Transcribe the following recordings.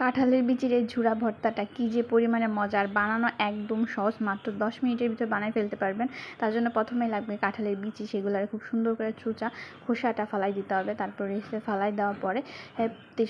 কাঁঠালের বিচির এই ঝুরা ভর্তাটা কী যে পরিমাণে মজার। বানানো একদম সহজ, মাত্র দশ মিনিটের ভিতর বানায় ফেলতে পারবেন। তার জন্য প্রথমেই লাগবে কাঁঠালের বিচি, সেগুলোর খুব সুন্দর করে চুচা, খোসাটা ফালাই দিতে হবে। তারপরে এসে ফালাই দেওয়ার পরে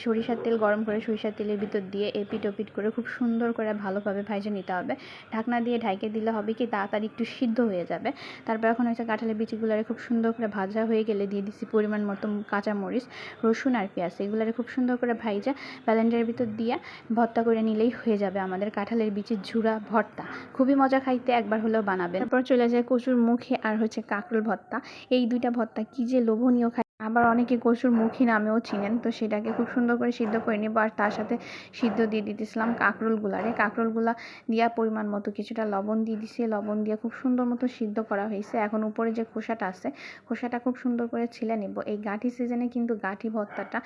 সরিষার তেল গরম করে সরিষার তেলের ভিতর দিয়ে এপিট ওপিট করে খুব সুন্দর করে ভালোভাবে ভাজে নিতে হবে। ঢাকনা দিয়ে ঢাইকে দিলে হবে কি, তাড়াতাড়ি একটু সিদ্ধ হয়ে যাবে। তারপর এখন হচ্ছে কাঁঠালের বিচিগুলোরে খুব সুন্দর করে ভাজা হয়ে গেলে দিয়ে দিচ্ছি পরিমাণ মতো কাঁচামরিচ, রসুন আর পেঁয়াজ, এগুলোরে খুব সুন্দর করে ভাইজা, ব্যালেন্ডারের ভিতর দিয়ে ভর্তা করে নিলেই হয়ে যাবে আমাদের কাঁঠালের বিচির ঝুড়া ভর্তা। খুবই মজা খাইতে একবার হলেও বানাবেন। তারপর চলে যায় কচুর মুখে আর হচ্ছে কাঁকরোল ভর্তা। এই দুইটা ভর্তা কি যে লোভনীয় খাই আবার অনেকে কচুর মুখী নামেও চিনেন, তো সেটাকে খুব সুন্দর করে সিদ্ধ করে নেব। আর তার সাথে সিদ্ধ দিয়ে দিতেছিলাম কাঁকরোলগুলারে কাঁকরোলগুলা দেওয়া পরিমাণ মতো কিছুটা লবণ দিয়ে দিছি। লবণ দিয়ে খুব সুন্দর মতো সিদ্ধ করা হয়েছে। এখন উপরে যে খোসাটা আছে, খোসাটা খুব সুন্দর করে ছিলে নেব। এই গাঁঠি সিজনে কিন্তু গাঁঠি ভর্তাটা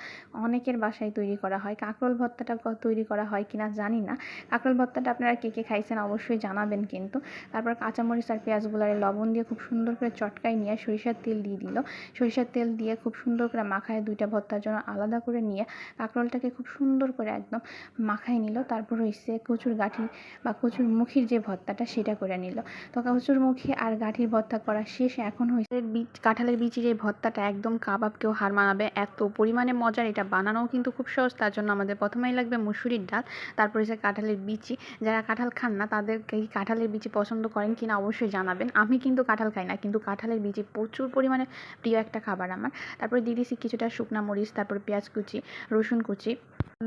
অনেকের বাসায় তৈরি করা হয়। কাঁকরোল ভর্তাটা তৈরি করা হয় কিনা জানি না। কাঁকরোল ভর্তাটা আপনারা কে কে খাইছেন অবশ্যই জানাবেন কিন্তু। তারপর কাঁচামরিচ আর পেঁয়াজগুলারে লবণ দিয়ে খুব সুন্দর করে চটকাই নিয়ে সরিষার তেল দিয়ে দিল। সরিষার তেল দিয়ে খুব সুন্দর করে মাখায়, দুইটা ভর্তার জন্য আলাদা করে নিয়ে কাঁকরোলটাকে খুব সুন্দর করে একদম মাখায় নিল। তারপর হইছে কচুর গাঠি বা কচুর মুখির যে ভর্তাটা সেটা করে নিল। তো কচুর মুখি আর গাঠির ভর্তা করা শেষ। এখন হয়েছে বীজ কাঁঠালের বিচির এই ভর্তাটা একদম কাবাবকেও হার মানাবে। এত পরিমাণে মজার, এটা বানানোও কিন্তু খুব সহজ। তার জন্য আমাদের প্রথমেই লাগবে মুসুরির ডাল, তারপর হচ্ছে কাঁঠালের বিচি। যারা কাঁঠাল খান না, তাদেরকে এই কাঁঠালের বিচি পছন্দ করেন কিনা অবশ্যই জানাবেন। আমি কিন্তু কাঁঠাল খাই না, কিন্তু কাঁঠালের বিচি প্রচুর পরিমাণে প্রিয় একটা খাবার আমার। তারপরে দিয়ে দিয়েছি কিছুটা শুকনা মরিচ তারপর পেঁয়াজ কুচি রসুন কুচি।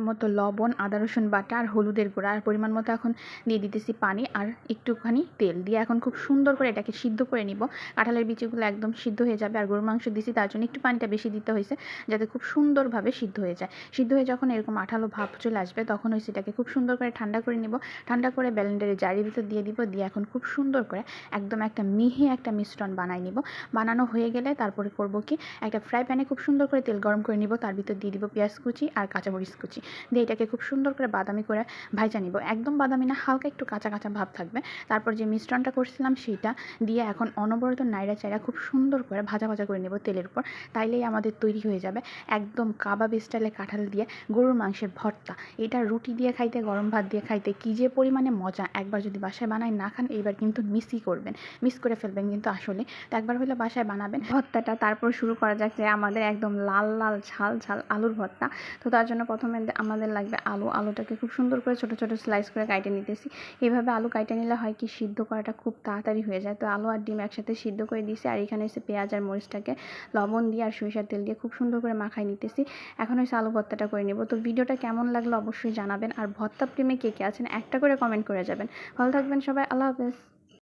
মতো লবণ, আদা, রসুন বাটা আর হলুদের গুঁড়া। আর পরিমাণ মতো এখন দিয়ে দিতেছি পানি আর একটুখানি তেল। দিয়ে এখন খুব সুন্দর করে এটাকে সিদ্ধ করে নিব। কাঁঠালের বিচিগুলো একদম সিদ্ধ হয়ে যাবে আর গরুর মাংস দিছি, তার জন্য একটু পানিটা বেশি দিতে হয়েছে যাতে খুব সুন্দরভাবে সিদ্ধ হয়ে যায়। সিদ্ধ হয়ে যখন এরকম আঠালো ভাব চলে আসবে, তখন ওই সেটাকে খুব সুন্দর করে ঠান্ডা করে নিব। ঠান্ডা করে ব্যালেন্ডারে জারির ভিতর দিয়ে দিব, দিয়ে এখন খুব সুন্দর করে একদম একটা মিহি একটা মিশ্রণ বানাই নিব। বানানো হয়ে গেলে তারপরে করব কি, একটা ফ্রাই প্যানে খুব সুন্দর করে তেল গরম করে নিব। তার ভিতর দিয়ে দিব পেঁয়াজ কুচি আর কাঁচামরিচ কুচি। দিয়ে এটাকে খুব সুন্দর করে বাদামি করে ভাজা নিব। একদম বাদামি না, হালকা একটু কাঁচা কাঁচা ভাব থাকবে। তারপর যে মিশ্রণটা করছিলাম সেইটা দিয়ে এখন অনবরত নাইড়া চাইড়া খুব সুন্দর করে ভাজা ভাজা করে নেব তেলের উপর। তাইলেই আমাদের তৈরি হয়ে যাবে একদম কাবাব স্টাইলে কাঁঠাল দিয়ে গরুর মাংসের ভর্তা। এটা রুটি দিয়ে খাইতে, গরম ভাত দিয়ে খাইতে কী যে পরিমাণে মজা। একবার যদি বাসায় বানায় না খান, এইবার কিন্তু মিসই করবেন। মিস করে ফেলবেন কিন্তু আসলে তো একবার হলে বাসায় বানাবেন। ভর্তাটা তারপর শুরু করা যাক যে আমাদের একদম লাল লাল, ঝাল ঝাল আলুর ভর্তা। তো তার জন্য প্রথমে আমাদের লাগবে আলু। আলুটাকে খুব সুন্দর করে ছোটো ছোটো স্লাইস করে কাটে নিতেছি। এইভাবে আলু কাটে নিলে হয় কি, সিদ্ধ করাটা খুব তাড়াতাড়ি হয়ে যায়। তো আলু আর ডিম একসাথে সিদ্ধ করে দিয়েছি। আর এখানে এসে পেঁয়াজ আর মরিচটাকে লবণ দিয়ে আর সরিষার তেল দিয়ে খুব সুন্দর করে মাখাই নিতেছি। এখন হচ্ছে আলু ভর্তাটা করে নেব। তো ভিডিওটা কেমন লাগল অবশ্যই জানাবেন। আর ভর্তা প্রেমে কে কে আছেন, একটা করে কমেন্ট করে যাবেন। ভালো থাকবেন সবাই। আল্লাহ হাফেজ।